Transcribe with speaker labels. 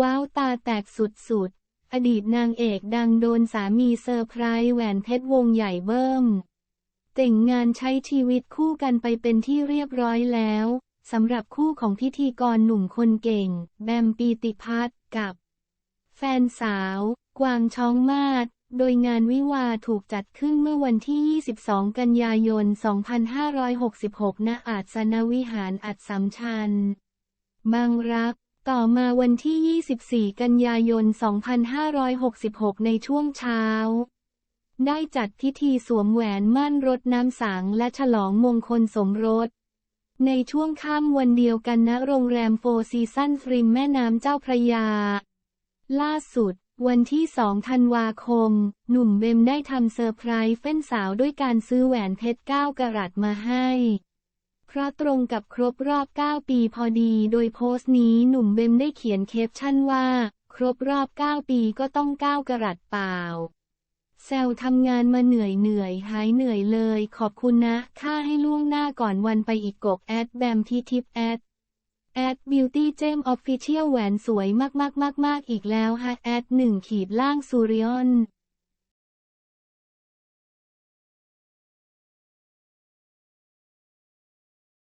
Speaker 1: ว้าวตาแตกสุดๆ อดีตนางเอกดังโดนสามีเซอร์ไพรส์แหวนเพชรวงใหญ่เบิ้ม แต่งงานใช้ชีวิตคู่กันไปเป็นที่เรียบร้อยแล้วสำหรับคู่ของพิธีกรหนุ่มคนเก่ง แบมปีติพัฒน์กับ แฟนสาว กวางช้องมาศโดยงานวิวาถูกจัดขึ้นเมื่อวันที่ 22 กันยายน 2566 ณ อาจสนวิหารอัดสัมชัญบางรัก ต่อมาวันที่ 24 กันยายน 2566 ในช่วงเช้า ได้จัดพิธีสวมแหวนมั่นรดน้ำสังและฉลองมงคลสมรส ในช่วงค่ำวันเดียวกันณโรงแรมโฟร์ซีซันริมแม่น้ำเจ้าพระยา ล่าสุด วันที่ 2 ธันวาคม หนุ่มเบมได้ทำเซอร์ไพรส์เฟ้นสาวด้วยการซื้อแหวนเพชร 9กะรัตมาให้ เพราะตรงกับครบรอบ 9 ปีพอดี โดยโพสต์นี้หนุ่มเบมได้เขียนเคปชั่นว่า ครบรอบ 9 ปีก็ต้อง 9กะรัตเปล่า แซวทำงานมาเหนื่อยเหนื่อยหายเหนื่อยเลย ขอบคุณนะ ค่าให้ล่วงหน้าก่อนวันไปอีกกบแอดแบมทีทิปแอดแอดบิวตี้เจมออฟฟิเชียลแหวนสวยมากๆๆๆอีกแล้วฮะแอดหนึ่งขีดล่างซูริออน